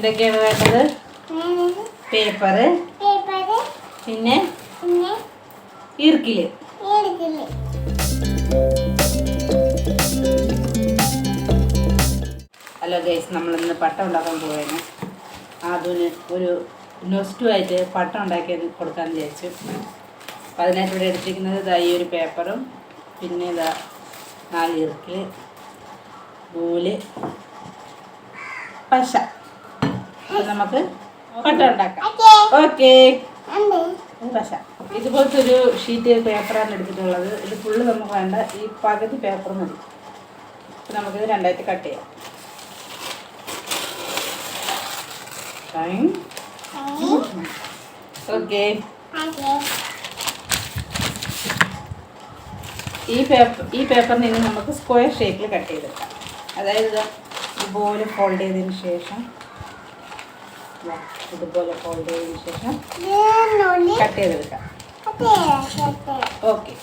എന്തൊക്കെയാണ് വേണ്ടത്? പേപ്പറ്. പിന്നെ ഈർക്കിൽ. ഹലോ ഗൈസ് നമ്മളിന്ന് പട്ടം ഉണ്ടാക്കാൻ പോവുകയാണ് അതിന് ഒരു നൊസ്റ്റുമായിട്ട് പട്ടം ഉണ്ടാക്കി കൊടുക്കാൻ വിചാരിച്ചു. അപ്പം അതിനായിട്ട് ഇവിടെ എടുത്തിരിക്കുന്നത് ഇതാ ഈ ഒരു പേപ്പറും പിന്നെ ഇതാ നാല് ഈർക്കിൽ നൂൽ പശ. നമുക്ക് പട്ടം ഉണ്ടാക്കാം. ഓക്കെ. ഇതുപോലത്തെ ഒരു ഷീറ്റ് പേപ്പറാണ് എടുത്തിട്ടുള്ളത്. ഇത് ഫുള്ള് നമുക്ക് വേണ്ട ഈ പകുതി പേപ്പർ മതി. നമുക്കിത് രണ്ടായിട്ട് കട്ട് ചെയ്യാം. ഓക്കെ. ഈ പേപ്പർ ഈ പേപ്പറിന് ഇനി നമുക്ക് സ്ക്വയർ ഷേപ്പിൽ കട്ട് ചെയ്തെടുക്കാം. അതായത് ഇത് ഇതുപോലെ ഫോൾഡ് ചെയ്തതിന് ശേഷം ഇതുപോലെ ഫോൾഡ് ചെയ്തതിന് ശേഷം കട്ട് ചെയ്തെടുക്കാം. ഓക്കെ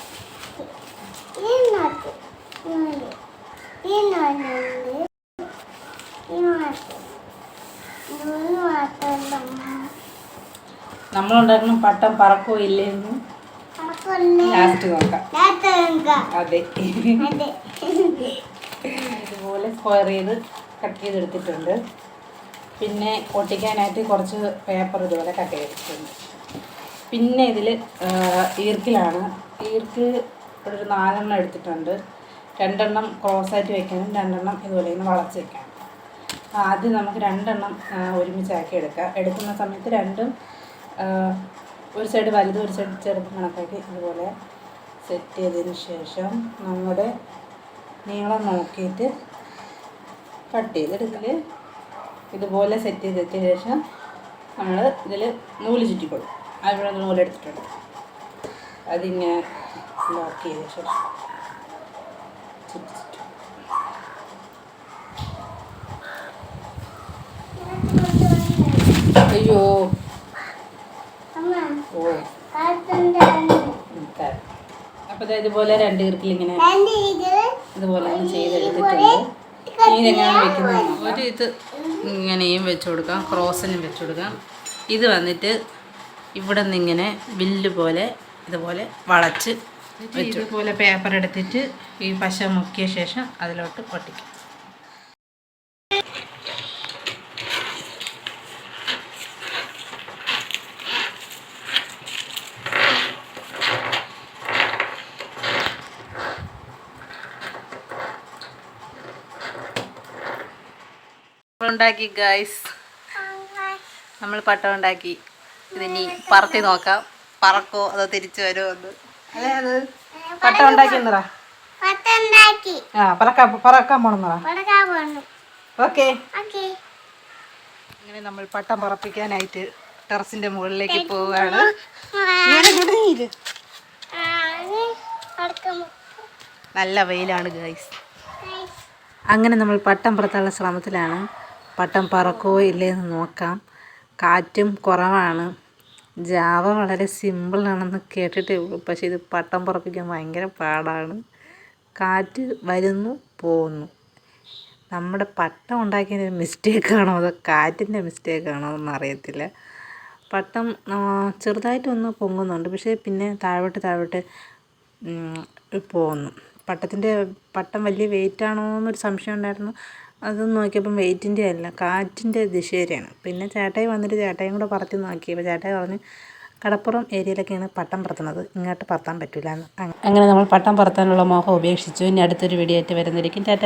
നമ്മളുണ്ടാക്കുന്ന പട്ടം പറക്കോ ഇല്ലായിരുന്നു ലാസ്റ്റ് നോക്കാം. അതെ. ഇതുപോലെ സ്ക്വയർ ചെയ്ത് കട്ട് ചെയ്തെടുത്തിട്ടുണ്ട്. പിന്നെ ഒട്ടിക്കാനായിട്ട് കുറച്ച് പേപ്പർ ഇതുപോലെ കട്ട് ചെയ്തിട്ടുണ്ട്. പിന്നെ ഇതിൽ ഈർക്കിലാണ്. ഈർക്കിൽ ഇവിടെ ഒരു നാലെണ്ണം എടുത്തിട്ടുണ്ട്. രണ്ടെണ്ണം ക്രോസായിട്ട് വെക്കാനും രണ്ടെണ്ണം ഇതുപോലെ ഇങ്ങനെ വളച്ച് വെക്കാനും. ആദ്യം നമുക്ക് രണ്ടെണ്ണം ഒരുമിച്ചാക്കി എടുക്കാം. എടുക്കുന്ന സമയത്ത് രണ്ടും ഒരു സൈഡ് വലുതും ഒരു സൈഡ് ചെറുതും കണക്കാക്കി ഇതുപോലെ സെറ്റ് ചെയ്തതിന് ശേഷം നമ്മുടെ നീളം നോക്കിയിട്ട് കട്ട് ചെയ്തെടുക്കൽ. ഇതുപോലെ സെറ്റ് ചെയ്തതിന് ശേഷം നമ്മൾ ഇതിൽ നൂൽ ചുറ്റിക്കൊള്ളും അതിവിടെ നൂലെടുത്തിട്ടുണ്ട് അതിങ്ങനെ ലോക്ക് ചെയ്ത ശേഷം ചുറ്റി ചുറ്റി അയ്യോ. ഓ. ഇതുപോലെ രണ്ട് ഇങ്ങനെ ഇതുപോലെ ചെയ്തെടുത്തിട്ടുണ്ട്. ഇതെങ്ങനെയാണ് വെക്കുന്നത്. ഒരു ഇത് ഇങ്ങനെയും വെച്ച് കൊടുക്കാം. ക്രോസിനും വെച്ച് കൊടുക്കാം. ഇത് വന്നിട്ട് ഇവിടെ നിന്ന് ഇങ്ങനെ വില്ല് പോലെ ഇതുപോലെ വളച്ച് ഇതുപോലെ പേപ്പർ എടുത്തിട്ട് ഈ പശ മുക്കിയ ശേഷം അതിലോട്ട് പൊട്ടിക്കും ഉണ്ടാക്കി ഗൈസ് നമ്മൾ പട്ടം ഉണ്ടാക്കി. ഇതിനി പറത്തി നോക്കാം. പറക്കോ അതോ തിരിച്ചു വരുമോ എന്ന്. അതെ? പട്ടം ഉണ്ടാക്കി ഓക്കെ. ഇങ്ങനെ നമ്മൾ പട്ടം പറപ്പിക്കാനായിട്ട് ടെറസിന്റെ മുകളിലേക്ക് പോവുകയാണ്. നല്ല വെയിലാണ് ഗൈസ് അങ്ങനെ നമ്മൾ പട്ടം പുറത്തുള്ള ശ്രമത്തിലാണ്. പട്ടം പറക്കുമോ ഇല്ലേ എന്ന് നോക്കാം. കാറ്റും കുറവാണ്. ജാവ വളരെ സിമ്പിളാണെന്ന് കേട്ടിട്ടേ ഉള്ളൂ. പക്ഷേ ഇത് പട്ടം പറപ്പിക്കാൻ ഭയങ്കര പാടാണ്. കാറ്റ് വരുന്നു പോകുന്നു നമ്മുടെ പട്ടം ഉണ്ടാക്കിയതിന്റെ മിസ്റ്റേക്കാണോ അതോ കാറ്റിന്റെ മിസ്റ്റേക്കാണോ എന്ന് അറിയത്തില്ല. പട്ടം ചെറുതായിട്ടൊന്ന് പൊങ്ങുന്നുണ്ട്. പക്ഷേ പിന്നെ താഴോട്ട് താഴോട്ട് പോകുന്നു പട്ടത്തിന്റെ പട്ടം വലിയ വെയിറ്റ് ആണോ എന്നൊരു സംശയം ഉണ്ടായിരുന്നു. അത് നോക്കിയപ്പം വെയിറ്റിന്റെ അല്ല കാറ്റിന്റെ ദിശയിലാണ് പിന്നെ ചേട്ടായി വന്നിട്ട് ചേട്ടായും കൂടെ പറത്തി നോക്കി. അപ്പോൾ ചേട്ടായി പറഞ്ഞ് കടപ്പുറം ഏരിയയിലൊക്കെയാണ് പട്ടം പറത്തുന്നത്. ഇങ്ങോട്ട് പറത്താൻ പറ്റില്ല അങ്ങനെ നമ്മൾ പട്ടം പറത്താനുള്ള മോഹം ഉപേക്ഷിച്ചു. ഇനി അടുത്തൊരു വീഡിയോ ആയിട്ട് വരുന്നതായിരിക്കും. ടാറ്റ